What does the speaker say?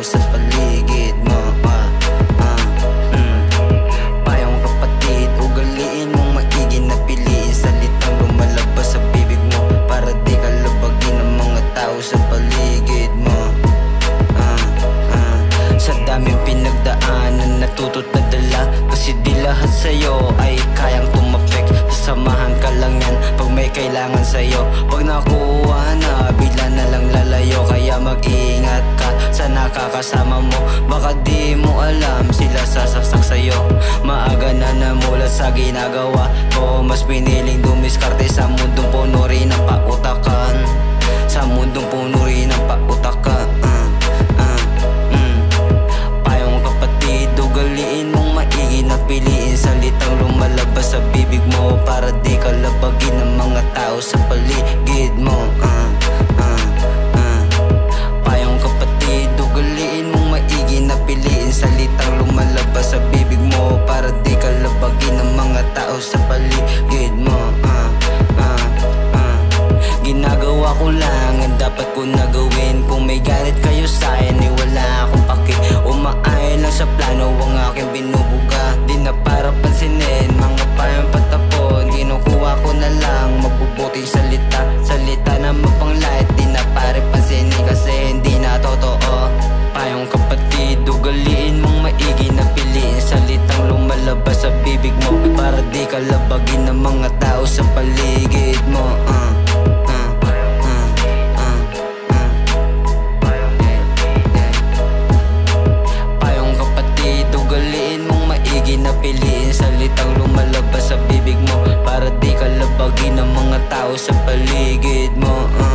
sa paligid mo ah, ah, mm. Payong kapatid, ugaliin mong maigi na piliin Salitang lumalabas sa bibig mo Para di ka labagin ng mga tao sa paligid mo ah, ah. Sa daming pinagdaanan natuto't nadala Kasi di lahat sa'yo ay kayang tumapik Sasamahan ka lang yan pag may kailangan sa'yo nakuha na, sa nakakasama mo. Baka di mo alam sila sasaksak sa'yo. Maaga na namulat sa ginagawa ko. Mas piniling dumiskarte sa mundong puno rin ng pautakan Sa mundong puno rin ng pautakan tao sa paligid mo uh, uh, uh. Ginagawa ko lang ang dapat ko nagawa napiliin Salitang lumalabas sa bibig mo Para di ka labagin ng mga tao sa paligid mo uh.